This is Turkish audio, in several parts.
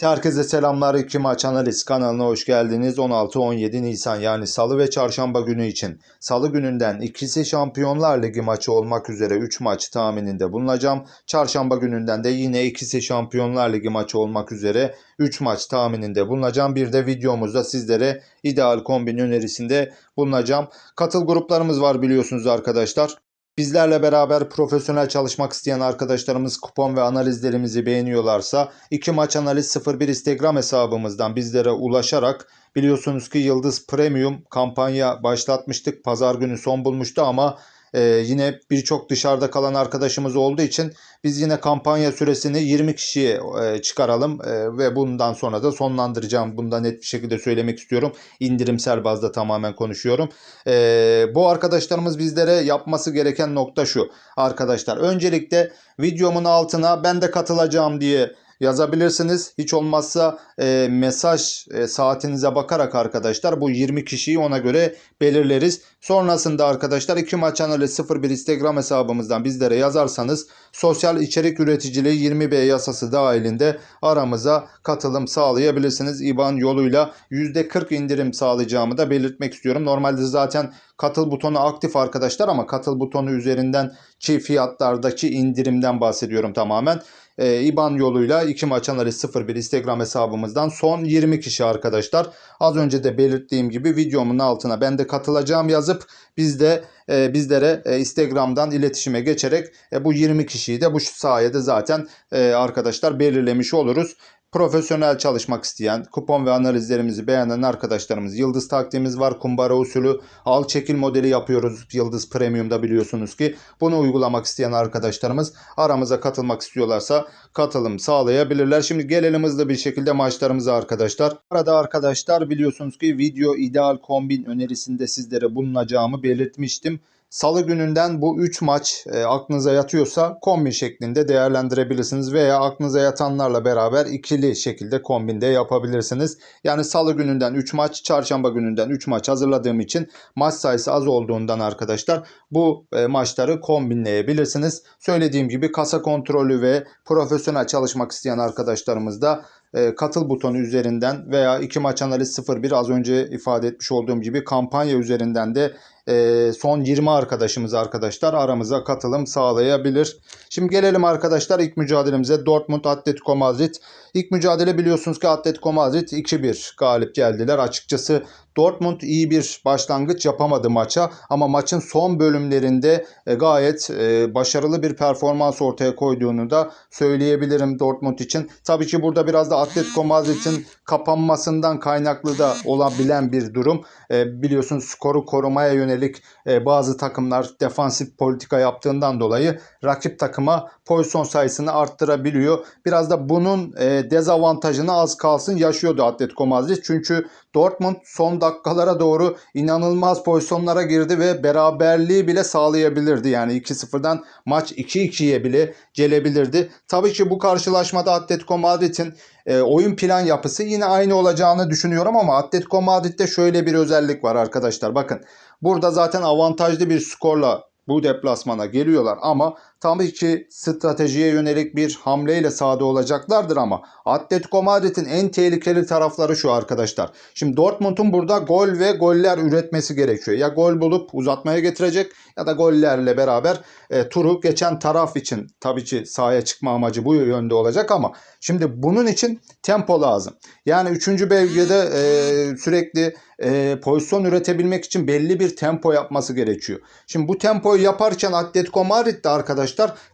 Herkese selamlar. İki Maç Analiz kanalına hoş geldiniz. 16-17 Nisan yani Salı ve Çarşamba günü için Salı gününden ikisi Şampiyonlar Ligi maçı olmak üzere 3 maç tahmininde bulunacağım. Çarşamba gününden de yine ikisi Şampiyonlar Ligi maçı olmak üzere 3 maç tahmininde bulunacağım. Bir de videomuzda sizlere ideal kombin önerisinde bulunacağım. Katıl gruplarımız var biliyorsunuz arkadaşlar. Bizlerle beraber profesyonel çalışmak isteyen arkadaşlarımız kupon ve analizlerimizi beğeniyorlarsa iki maç analiz 01 Instagram hesabımızdan bizlere ulaşarak biliyorsunuz ki Yıldız Premium kampanya başlatmıştık. Pazar günü son bulmuştu ama e, yine birçok dışarıda kalan arkadaşımız olduğu için biz yine kampanya süresini 20 kişiye e, çıkaralım e, ve bundan sonra da sonlandıracağım. Bunu da net bir şekilde söylemek istiyorum. İndirimsel bazda tamamen konuşuyorum. E, bu arkadaşlarımız bizlere yapması gereken nokta şu. Arkadaşlar öncelikle videomun altına ben de katılacağım diye yazabilirsiniz. Hiç olmazsa e, mesaj e, saatinize bakarak arkadaşlar bu 20 kişiyi ona göre belirleriz. Sonrasında arkadaşlar iki maç analiz 01 Instagram hesabımızdan bizlere yazarsanız sosyal içerik üreticiliği 20B yasası dahilinde aramıza katılım sağlayabilirsiniz. IBAN yoluyla %40 indirim sağlayacağımı da belirtmek istiyorum. Normalde zaten katıl butonu aktif arkadaşlar ama katıl butonu üzerinden çi fiyatlardaki indirimden bahsediyorum tamamen e, IBAN yoluyla 2 maç analiz 01 Instagram hesabımızdan son 20 kişi arkadaşlar. Az önce de belirttiğim gibi videomun altına ben de katılacağım yazıp biz de e, bizlere e, Instagram'dan iletişime geçerek e, bu 20 kişiyi de bu sayede zaten e, arkadaşlar belirlemiş oluruz profesyonel çalışmak isteyen, kupon ve analizlerimizi beğenen arkadaşlarımız Yıldız taktiğimiz var. Kumbara usulü al çekil modeli yapıyoruz Yıldız Premium'da biliyorsunuz ki. Bunu uygulamak isteyen arkadaşlarımız aramıza katılmak istiyorlarsa katılım sağlayabilirler. Şimdi gelelim hızlı bir şekilde maçlarımıza arkadaşlar. Arada arkadaşlar biliyorsunuz ki video ideal kombin önerisinde sizlere bulunacağımı belirtmiştim. Salı gününden bu 3 maç e, aklınıza yatıyorsa kombin şeklinde değerlendirebilirsiniz veya aklınıza yatanlarla beraber ikili şekilde kombinde yapabilirsiniz. Yani salı gününden 3 maç, çarşamba gününden 3 maç hazırladığım için maç sayısı az olduğundan arkadaşlar bu e, maçları kombinleyebilirsiniz. Söylediğim gibi kasa kontrolü ve profesyonel çalışmak isteyen arkadaşlarımız da e, katıl butonu üzerinden veya iki maç analiz 01 az önce ifade etmiş olduğum gibi kampanya üzerinden de e, son 20 arkadaşımız arkadaşlar aramıza katılım sağlayabilir. Şimdi gelelim arkadaşlar ilk mücadelemize Dortmund Atletico Madrid. İlk mücadele biliyorsunuz ki Atletico Madrid 2-1 galip geldiler. Açıkçası Dortmund iyi bir başlangıç yapamadı maça ama maçın son bölümlerinde e, gayet e, başarılı bir performans ortaya koyduğunu da söyleyebilirim Dortmund için. Tabii ki burada biraz da Atletico Madrid'in kapanmasından kaynaklı da olabilen bir durum. E, biliyorsunuz skoru korumaya yönelik bazı takımlar defansif politika yaptığından dolayı rakip takıma pozisyon sayısını arttırabiliyor. Biraz da bunun dezavantajını az kalsın yaşıyordu Atletico Madrid. Çünkü Dortmund son dakikalara doğru inanılmaz pozisyonlara girdi ve beraberliği bile sağlayabilirdi. Yani 2-0'dan maç 2-2'ye bile gelebilirdi. Tabii ki bu karşılaşmada Atletico Madrid'in e, oyun plan yapısı yine aynı olacağını düşünüyorum ama Atletico Madrid'de şöyle bir özellik var arkadaşlar. Bakın burada zaten avantajlı bir skorla bu deplasmana geliyorlar ama tabii ki stratejiye yönelik bir hamleyle sahada olacaklardır ama Atletico Madrid'in en tehlikeli tarafları şu arkadaşlar. Şimdi Dortmund'un burada gol ve goller üretmesi gerekiyor. Ya gol bulup uzatmaya getirecek ya da gollerle beraber e, turu geçen taraf için tabii ki sahaya çıkma amacı bu yönde olacak ama şimdi bunun için tempo lazım. Yani 3. bölgede e, sürekli e, pozisyon üretebilmek için belli bir tempo yapması gerekiyor. Şimdi bu tempoyu yaparken Atletico Madrid de arkadaşlar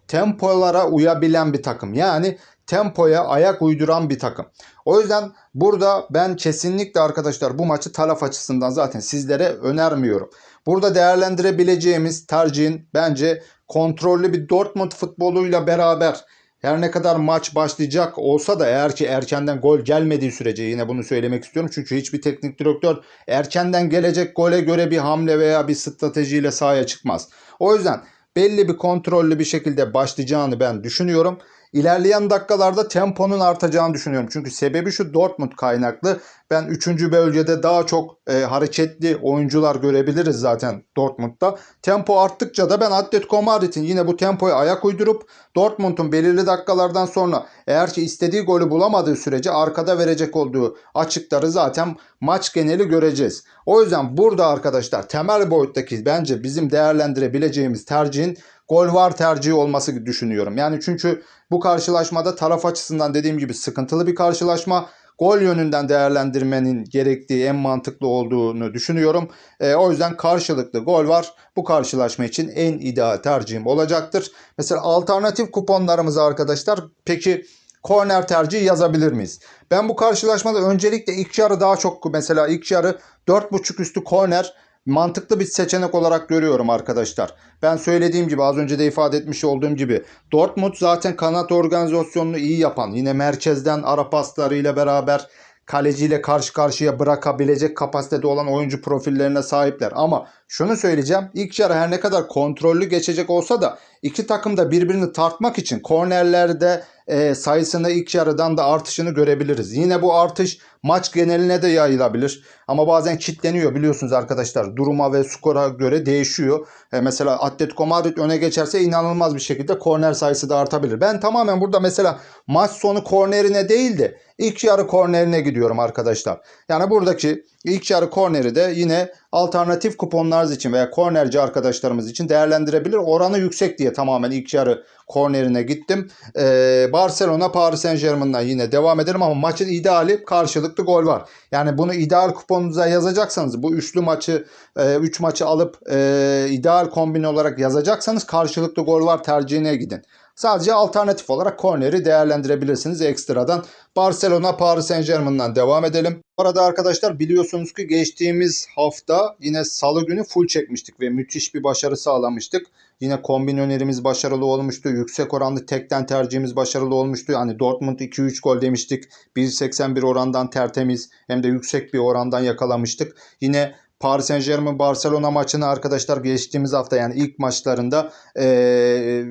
tempolara uyabilen bir takım. Yani tempoya ayak uyduran bir takım. O yüzden burada ben kesinlikle arkadaşlar bu maçı taraf açısından zaten sizlere önermiyorum. Burada değerlendirebileceğimiz tercihin bence kontrollü bir Dortmund futboluyla beraber her ne kadar maç başlayacak olsa da eğer ki erkenden gol gelmediği sürece yine bunu söylemek istiyorum. Çünkü hiçbir teknik direktör erkenden gelecek gole göre bir hamle veya bir stratejiyle sahaya çıkmaz. O yüzden belli bir kontrollü bir şekilde başlayacağını ben düşünüyorum. İlerleyen dakikalarda temponun artacağını düşünüyorum. Çünkü sebebi şu Dortmund kaynaklı. Ben 3. bölgede daha çok e, hareketli oyuncular görebiliriz zaten Dortmund'da. Tempo arttıkça da ben Atletico Madrid'in yine bu tempoya ayak uydurup Dortmund'un belirli dakikalardan sonra eğer ki istediği golü bulamadığı sürece arkada verecek olduğu açıkları zaten maç geneli göreceğiz. O yüzden burada arkadaşlar temel boyuttaki bence bizim değerlendirebileceğimiz tercihin gol var tercihi olması düşünüyorum. Yani çünkü bu karşılaşmada taraf açısından dediğim gibi sıkıntılı bir karşılaşma. Gol yönünden değerlendirmenin gerektiği en mantıklı olduğunu düşünüyorum. E, o yüzden karşılıklı gol var. Bu karşılaşma için en ideal tercihim olacaktır. Mesela alternatif kuponlarımızı arkadaşlar peki korner tercihi yazabilir miyiz? Ben bu karşılaşmada öncelikle ilk yarı daha çok mesela ilk yarı 4.5 üstü korner mantıklı bir seçenek olarak görüyorum arkadaşlar. Ben söylediğim gibi az önce de ifade etmiş olduğum gibi Dortmund zaten kanat organizasyonunu iyi yapan yine merkezden ara paslarıyla beraber kaleciyle karşı karşıya bırakabilecek kapasitede olan oyuncu profillerine sahipler. Ama şunu söyleyeceğim. İlk yarı her ne kadar kontrollü geçecek olsa da iki takım da birbirini tartmak için kornerlerde e, sayısını ilk yarıdan da artışını görebiliriz. Yine bu artış maç geneline de yayılabilir. Ama bazen kitleniyor biliyorsunuz arkadaşlar. Duruma ve skora göre değişiyor. E, mesela Atletico Madrid öne geçerse inanılmaz bir şekilde korner sayısı da artabilir. Ben tamamen burada mesela maç sonu kornerine değil de ilk yarı kornerine gidiyorum arkadaşlar. Yani buradaki ilk yarı korneri de yine alternatif kuponlarınız için veya kornerci arkadaşlarımız için değerlendirebilir. Oranı yüksek diye tamamen ilk yarı kornerine gittim. Ee, Barcelona Paris Saint Germain'dan yine devam edelim ama maçın ideali karşılıklı gol var. Yani bunu ideal kuponunuza yazacaksanız bu üçlü maçı 3 e, maçı alıp e, ideal kombin olarak yazacaksanız karşılıklı gol var tercihine gidin. Sadece alternatif olarak korneri değerlendirebilirsiniz ekstradan. Barcelona Paris Saint Germain'dan devam edelim. Bu arada arkadaşlar biliyorsunuz ki geçtiğimiz hafta yine salı günü full çekmiştik ve müthiş bir başarı sağlamıştık. Yine kombin önerimiz başarılı olmuştu. Yüksek oranlı tekten tercihimiz başarılı olmuştu. Hani Dortmund 2-3 gol demiştik. 1.81 orandan tertemiz hem de yüksek bir orandan yakalamıştık. Yine Paris Saint Germain Barcelona maçını arkadaşlar geçtiğimiz hafta yani ilk maçlarında ee,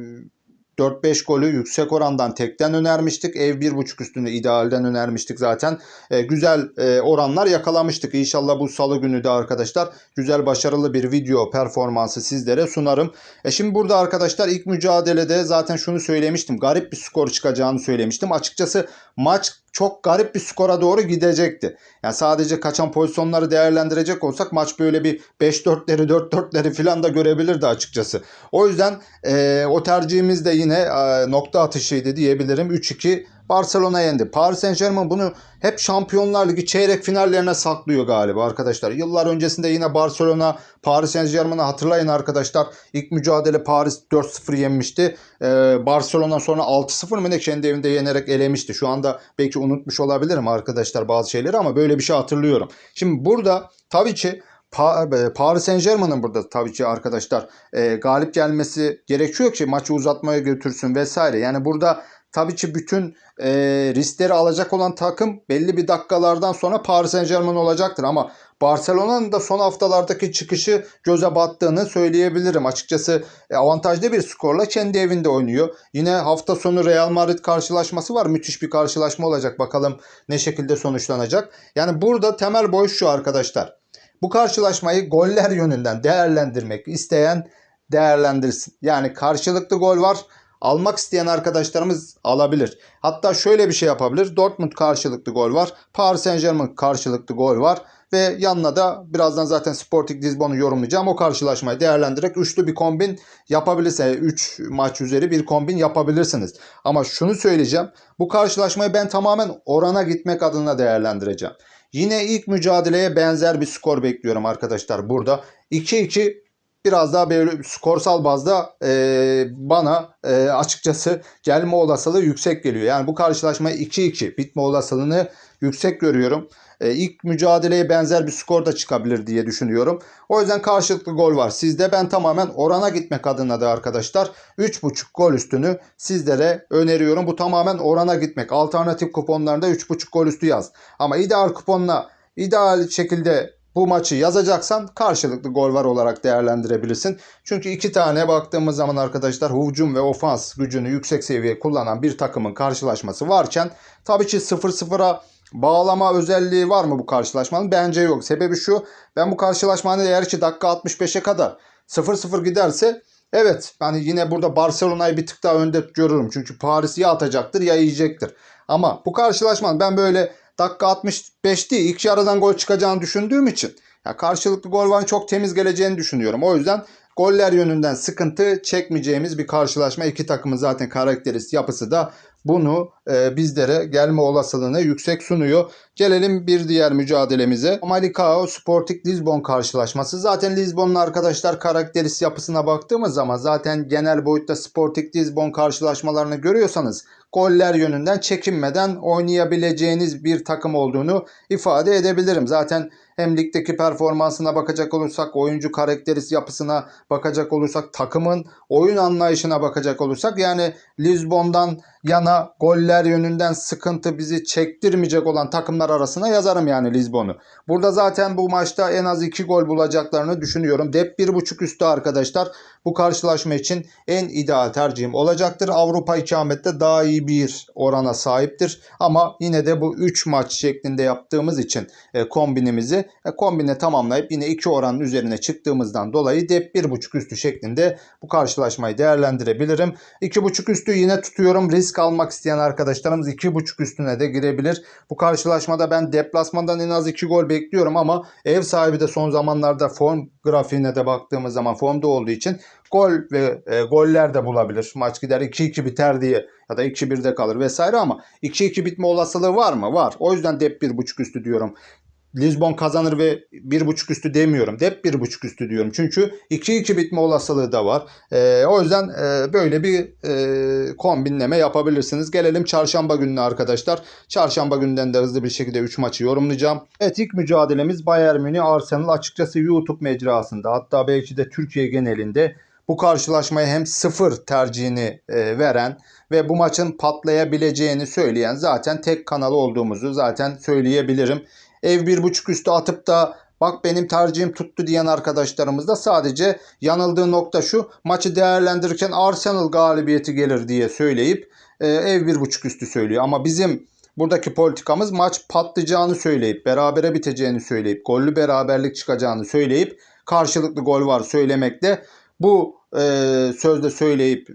4-5 golü yüksek orandan tekten önermiştik. Ev 1.5 üstünde idealden önermiştik zaten. E, güzel e, oranlar yakalamıştık. İnşallah bu salı günü de arkadaşlar güzel başarılı bir video performansı sizlere sunarım. E şimdi burada arkadaşlar ilk mücadelede zaten şunu söylemiştim. Garip bir skor çıkacağını söylemiştim. Açıkçası maç çok garip bir skora doğru gidecekti. Yani sadece kaçan pozisyonları değerlendirecek olsak maç böyle bir 5-4'leri 4-4'leri falan da görebilirdi açıkçası. O yüzden e, o tercihimiz de yine e, nokta atışıydı diyebilirim. 3-2 Barcelona yendi. Paris Saint Germain bunu hep Şampiyonlar Ligi çeyrek finallerine saklıyor galiba arkadaşlar. Yıllar öncesinde yine Barcelona Paris Saint Germain'i hatırlayın arkadaşlar. İlk mücadele Paris 4-0 yenmişti. Ee, Barcelona sonra 6-0 mı ne kendi evinde yenerek elemişti. Şu anda belki unutmuş olabilirim arkadaşlar bazı şeyleri ama böyle bir şey hatırlıyorum. Şimdi burada tabii ki e, Paris Saint Germain'ın burada tabii ki arkadaşlar e, galip gelmesi gerekiyor ki maçı uzatmaya götürsün vesaire. Yani burada tabii ki bütün e, riskleri alacak olan takım belli bir dakikalardan sonra Paris Saint Germain olacaktır. Ama Barcelona'nın da son haftalardaki çıkışı göze battığını söyleyebilirim. Açıkçası e, avantajlı bir skorla kendi evinde oynuyor. Yine hafta sonu Real Madrid karşılaşması var. Müthiş bir karşılaşma olacak. Bakalım ne şekilde sonuçlanacak. Yani burada temel boy şu arkadaşlar. Bu karşılaşmayı goller yönünden değerlendirmek isteyen değerlendirsin. Yani karşılıklı gol var almak isteyen arkadaşlarımız alabilir. Hatta şöyle bir şey yapabilir. Dortmund karşılıklı gol var. Paris Saint Germain karşılıklı gol var. Ve yanına da birazdan zaten Sporting Lisbon'u yorumlayacağım. O karşılaşmayı değerlendirerek üçlü bir kombin yapabilirse 3 maç üzeri bir kombin yapabilirsiniz. Ama şunu söyleyeceğim. Bu karşılaşmayı ben tamamen orana gitmek adına değerlendireceğim. Yine ilk mücadeleye benzer bir skor bekliyorum arkadaşlar burada. 2-2 biraz daha böyle skorsal bazda e, bana e, açıkçası gelme olasılığı yüksek geliyor. Yani bu karşılaşma 2-2 bitme olasılığını yüksek görüyorum. E, ilk mücadeleye benzer bir skor da çıkabilir diye düşünüyorum. O yüzden karşılıklı gol var. Sizde ben tamamen orana gitmek adına da arkadaşlar 3.5 gol üstünü sizlere öneriyorum. Bu tamamen orana gitmek. Alternatif kuponlarında 3.5 gol üstü yaz. Ama ideal kuponla ideal şekilde bu maçı yazacaksan karşılıklı gol var olarak değerlendirebilirsin. Çünkü iki tane baktığımız zaman arkadaşlar hücum ve ofans gücünü yüksek seviye kullanan bir takımın karşılaşması varken tabii ki 0-0'a bağlama özelliği var mı bu karşılaşmanın? Bence yok. Sebebi şu ben bu karşılaşmanın eğer ki dakika 65'e kadar 0-0 giderse evet hani yine burada Barcelona'yı bir tık daha önde görürüm. Çünkü Paris ya atacaktır ya yiyecektir. Ama bu karşılaşmanın ben böyle dakika 65 değil ilk yarıdan gol çıkacağını düşündüğüm için ya karşılıklı gol var çok temiz geleceğini düşünüyorum. O yüzden goller yönünden sıkıntı çekmeyeceğimiz bir karşılaşma. İki takımın zaten karakteristik yapısı da bunu e, bizlere gelme olasılığını yüksek sunuyor. Gelelim bir diğer mücadelemize. Malicao Sporting Lisbon karşılaşması. Zaten Lisbon'un arkadaşlar karakteristik yapısına baktığımız zaman zaten genel boyutta Sporting Lisbon karşılaşmalarını görüyorsanız goller yönünden çekinmeden oynayabileceğiniz bir takım olduğunu ifade edebilirim. Zaten hem ligdeki performansına bakacak olursak, oyuncu karakteristik yapısına bakacak olursak, takımın oyun anlayışına bakacak olursak yani Lisbon'dan yana goller yönünden sıkıntı bizi çektirmeyecek olan takımlar arasına yazarım yani Lisbon'u. Burada zaten bu maçta en az 2 gol bulacaklarını düşünüyorum. Dep 1.5 üstü arkadaşlar bu karşılaşma için en ideal tercihim olacaktır. Avrupa ikamette daha iyi bir orana sahiptir. Ama yine de bu 3 maç şeklinde yaptığımız için e, kombinimizi e, kombine tamamlayıp yine 2 oranın üzerine çıktığımızdan dolayı dep 1.5 üstü şeklinde bu karşılaşmayı değerlendirebilirim. 2.5 üstü yine tutuyorum. Risk almak isteyen arkadaşlarımız 2.5 üstüne de girebilir. Bu karşılaşmada ben deplasmandan en az 2 gol bekliyorum ama ev sahibi de son zamanlarda form grafiğine de baktığımız zaman formda olduğu için gol ve e, goller de bulabilir. Maç gider 2-2 biter diye ya da 2-1'de kalır vesaire ama 2-2 bitme olasılığı var mı? Var. O yüzden dep 1.5 üstü diyorum. Lisbon kazanır ve 1.5 üstü demiyorum. Dep 1.5 üstü diyorum. Çünkü 2-2 bitme olasılığı da var. Ee, o yüzden e, böyle bir e, kombinleme yapabilirsiniz. Gelelim çarşamba gününe arkadaşlar. Çarşamba günden de hızlı bir şekilde 3 maçı yorumlayacağım. Evet ilk mücadelemiz Bayern Münih Arsenal açıkçası YouTube mecrasında hatta belki de Türkiye genelinde bu karşılaşmaya hem sıfır tercihini e, veren ve bu maçın patlayabileceğini söyleyen zaten tek kanal olduğumuzu zaten söyleyebilirim. Ev bir buçuk üstü atıp da bak benim tercihim tuttu diyen arkadaşlarımız da sadece yanıldığı nokta şu maçı değerlendirirken Arsenal galibiyeti gelir diye söyleyip e, ev bir buçuk üstü söylüyor. Ama bizim buradaki politikamız maç patlayacağını söyleyip berabere biteceğini söyleyip gollü beraberlik çıkacağını söyleyip karşılıklı gol var söylemekte. Bu e, sözde söyleyip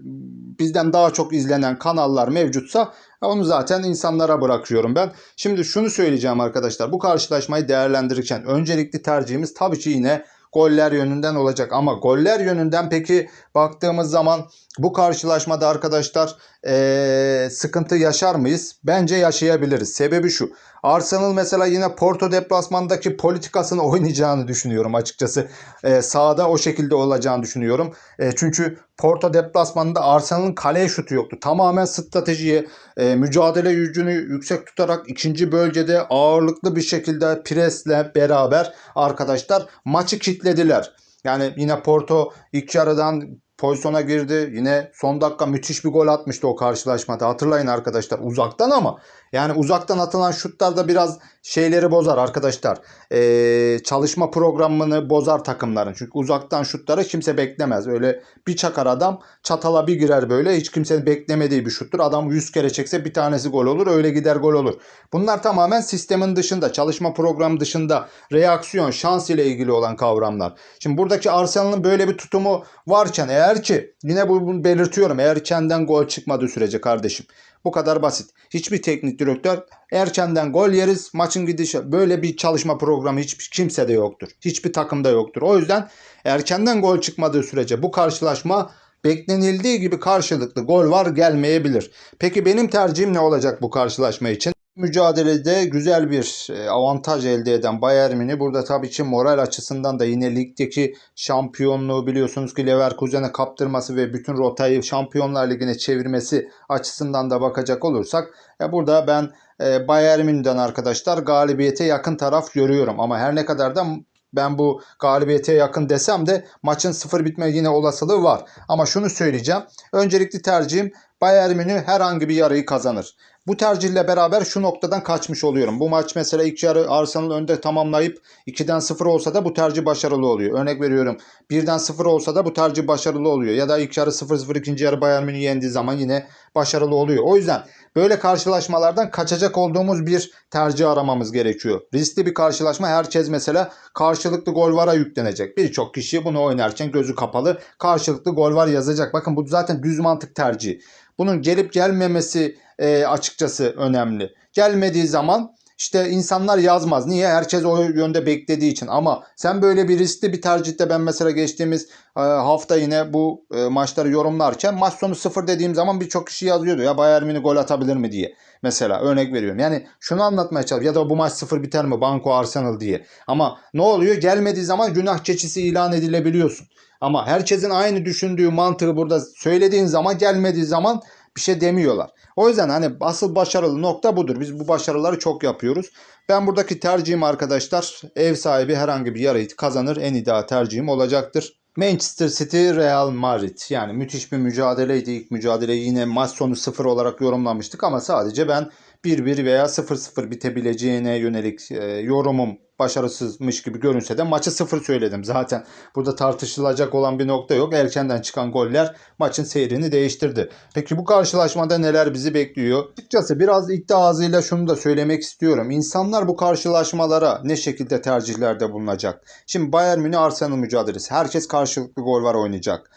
bizden daha çok izlenen kanallar mevcutsa onu zaten insanlara bırakıyorum ben. Şimdi şunu söyleyeceğim arkadaşlar. Bu karşılaşmayı değerlendirirken öncelikli tercihimiz tabii ki yine goller yönünden olacak. Ama goller yönünden peki baktığımız zaman bu karşılaşmada arkadaşlar ee, sıkıntı yaşar mıyız? Bence yaşayabiliriz. Sebebi şu. Arsenal mesela yine Porto deplasmandaki politikasını oynayacağını düşünüyorum açıkçası. E, sahada o şekilde olacağını düşünüyorum. E, çünkü Porto deplasmanında Arsenal'ın kaleye şutu yoktu. Tamamen stratejiye, e, mücadele gücünü yüksek tutarak ikinci bölgede ağırlıklı bir şekilde presle beraber arkadaşlar maçı kitlediler. Yani yine Porto ilk yarıdan pozisyona girdi. Yine son dakika müthiş bir gol atmıştı o karşılaşmada. Hatırlayın arkadaşlar uzaktan ama yani uzaktan atılan şutlar da biraz şeyleri bozar arkadaşlar. Ee, çalışma programını bozar takımların. Çünkü uzaktan şutları kimse beklemez. Öyle bir çakar adam çatala bir girer böyle. Hiç kimsenin beklemediği bir şuttur. Adam 100 kere çekse bir tanesi gol olur. Öyle gider gol olur. Bunlar tamamen sistemin dışında, çalışma programı dışında reaksiyon, şans ile ilgili olan kavramlar. Şimdi buradaki Arsenal'ın böyle bir tutumu varken eğer ki yine bunu belirtiyorum. Eğer kendinden gol çıkmadığı sürece kardeşim. Bu kadar basit. Hiçbir teknik direktör erkenden gol yeriz maçın gidişi böyle bir çalışma programı hiç kimse de yoktur. Hiçbir takımda yoktur. O yüzden erkenden gol çıkmadığı sürece bu karşılaşma beklenildiği gibi karşılıklı gol var gelmeyebilir. Peki benim tercihim ne olacak bu karşılaşma için? Mücadelede güzel bir e, avantaj elde eden Bayern Münih burada tabii ki moral açısından da yine ligdeki şampiyonluğu biliyorsunuz ki Leverkusen'e kaptırması ve bütün rotayı Şampiyonlar Ligi'ne çevirmesi açısından da bakacak olursak ya burada ben e, Bayern Münih'den arkadaşlar galibiyete yakın taraf görüyorum ama her ne kadar da ben bu galibiyete yakın desem de maçın sıfır bitme yine olasılığı var. Ama şunu söyleyeceğim. Öncelikli tercihim Bayern Münih herhangi bir yarıyı kazanır. Bu tercihle beraber şu noktadan kaçmış oluyorum. Bu maç mesela ilk yarı Arsenal önde tamamlayıp 2'den 0 olsa da bu tercih başarılı oluyor. Örnek veriyorum 1'den 0 olsa da bu tercih başarılı oluyor. Ya da ilk yarı 0-0 ikinci yarı Bayern Münih yendiği zaman yine başarılı oluyor. O yüzden böyle karşılaşmalardan kaçacak olduğumuz bir tercih aramamız gerekiyor. Riskli bir karşılaşma herkes mesela karşılıklı gol vara yüklenecek. Birçok kişi bunu oynarken gözü kapalı karşılıklı gol var yazacak. Bakın bu zaten düz mantık tercihi. Bunun gelip gelmemesi e, açıkçası önemli. Gelmediği zaman işte insanlar yazmaz. Niye? Herkes o yönde beklediği için. Ama sen böyle bir riskli bir tercihte ben mesela geçtiğimiz e, hafta yine bu e, maçları yorumlarken maç sonu 0 dediğim zaman birçok kişi yazıyordu. Ya Bayern Münih gol atabilir mi diye. Mesela örnek veriyorum. Yani şunu anlatmaya çalışıyorum. Ya da bu maç 0 biter mi? Banko Arsenal diye. Ama ne oluyor? Gelmediği zaman günah keçisi ilan edilebiliyorsun. Ama herkesin aynı düşündüğü mantığı burada söylediğin zaman gelmediği zaman bir şey demiyorlar. O yüzden hani asıl başarılı nokta budur. Biz bu başarıları çok yapıyoruz. Ben buradaki tercihim arkadaşlar ev sahibi herhangi bir yarıyı kazanır en ideal tercihim olacaktır. Manchester City Real Madrid yani müthiş bir mücadeleydi. İlk mücadeleyi yine maç sonu 0 olarak yorumlamıştık ama sadece ben 1-1 veya 0-0 bitebileceğine yönelik e, yorumum başarısızmış gibi görünse de maçı 0 söyledim. Zaten burada tartışılacak olan bir nokta yok. Erkenden çıkan goller maçın seyrini değiştirdi. Peki bu karşılaşmada neler bizi bekliyor? Açıkçası biraz iddia ağzıyla şunu da söylemek istiyorum. İnsanlar bu karşılaşmalara ne şekilde tercihlerde bulunacak? Şimdi Bayern Münih Arsenal mücadelesi. Herkes karşılıklı gol var oynayacak.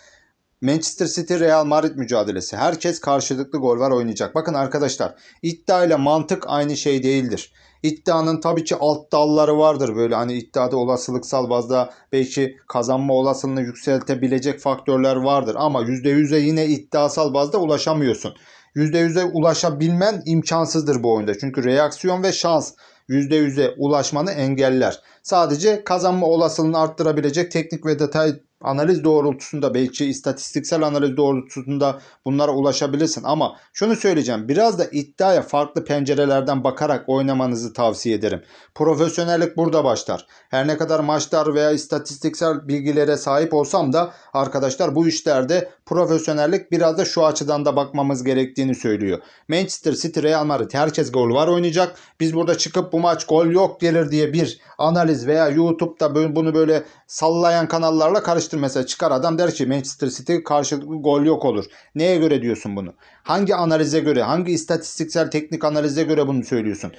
Manchester City Real Madrid mücadelesi. Herkes karşılıklı gol var oynayacak. Bakın arkadaşlar iddia ile mantık aynı şey değildir. İddianın tabii ki alt dalları vardır. Böyle hani iddiada olasılıksal bazda belki kazanma olasılığını yükseltebilecek faktörler vardır. Ama %100'e yine iddiasal bazda ulaşamıyorsun. %100'e ulaşabilmen imkansızdır bu oyunda. Çünkü reaksiyon ve şans %100'e ulaşmanı engeller. Sadece kazanma olasılığını arttırabilecek teknik ve detay analiz doğrultusunda belki istatistiksel analiz doğrultusunda bunlara ulaşabilirsin. Ama şunu söyleyeceğim biraz da iddiaya farklı pencerelerden bakarak oynamanızı tavsiye ederim. Profesyonellik burada başlar. Her ne kadar maçlar veya istatistiksel bilgilere sahip olsam da arkadaşlar bu işlerde profesyonellik biraz da şu açıdan da bakmamız gerektiğini söylüyor. Manchester City Real Madrid herkes gol var oynayacak. Biz burada çıkıp bu maç gol yok gelir diye bir analiz veya YouTube'da bunu böyle sallayan kanallarla karıştır. Mesela çıkar adam der ki Manchester City karşılıklı gol yok olur. Neye göre diyorsun bunu? Hangi analize göre, hangi istatistiksel teknik analize göre bunu söylüyorsun?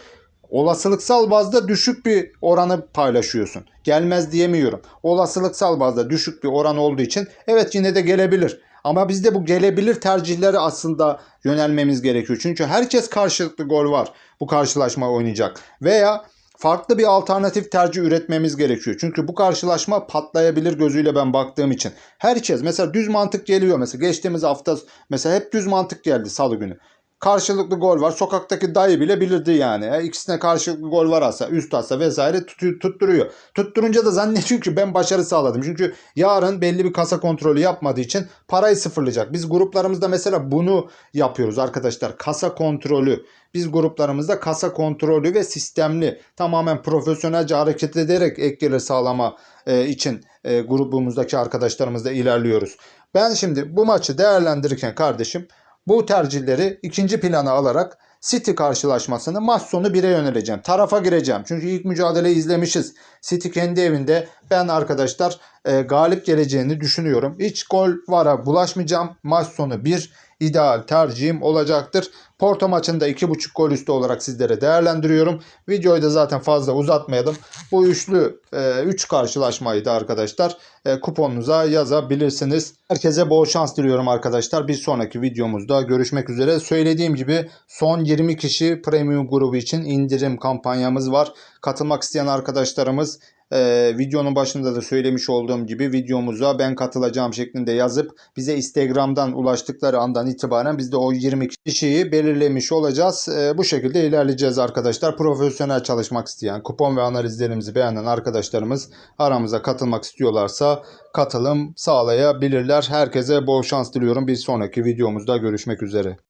Olasılıksal bazda düşük bir oranı paylaşıyorsun. Gelmez diyemiyorum. Olasılıksal bazda düşük bir oran olduğu için evet yine de gelebilir. Ama bizde bu gelebilir tercihleri aslında yönelmemiz gerekiyor. Çünkü herkes karşılıklı gol var bu karşılaşma oynayacak. Veya farklı bir alternatif tercih üretmemiz gerekiyor. Çünkü bu karşılaşma patlayabilir gözüyle ben baktığım için. Herkes mesela düz mantık geliyor mesela geçtiğimiz hafta mesela hep düz mantık geldi salı günü karşılıklı gol var. Sokaktaki dayı bile bilirdi yani. E, ikisine karşılıklı gol var varsa, üst atsa vesaire tut, tutturuyor. Tutturunca da zannediyor ki ben başarı sağladım. Çünkü yarın belli bir kasa kontrolü yapmadığı için parayı sıfırlayacak. Biz gruplarımızda mesela bunu yapıyoruz arkadaşlar. Kasa kontrolü. Biz gruplarımızda kasa kontrolü ve sistemli tamamen profesyonelce hareket ederek ek gelir sağlama e, için e, grubumuzdaki arkadaşlarımızla ilerliyoruz. Ben şimdi bu maçı değerlendirirken kardeşim bu tercihleri ikinci plana alarak City karşılaşmasını maç sonu 1'e yöneleceğim. Tarafa gireceğim. Çünkü ilk mücadeleyi izlemişiz. City kendi evinde ben arkadaşlar e, galip geleceğini düşünüyorum. Hiç gol vara bulaşmayacağım. Maç sonu 1 ideal tercihim olacaktır. Porto maçında 2.5 gol üstü olarak sizlere değerlendiriyorum. Videoyu da zaten fazla uzatmayalım. Bu üçlü 3 e, karşılaşmayı da arkadaşlar e, kuponunuza yazabilirsiniz. Herkese bol şans diliyorum arkadaşlar. Bir sonraki videomuzda görüşmek üzere. Söylediğim gibi son 20 kişi premium grubu için indirim kampanyamız var. Katılmak isteyen arkadaşlarımız ee, videonun başında da söylemiş olduğum gibi videomuza ben katılacağım şeklinde yazıp bize Instagram'dan ulaştıkları andan itibaren biz de o 20 kişiyi belirlemiş olacağız. Ee, bu şekilde ilerleyeceğiz arkadaşlar. Profesyonel çalışmak isteyen, kupon ve analizlerimizi beğenen arkadaşlarımız aramıza katılmak istiyorlarsa katılım sağlayabilirler. Herkese bol şans diliyorum. Bir sonraki videomuzda görüşmek üzere.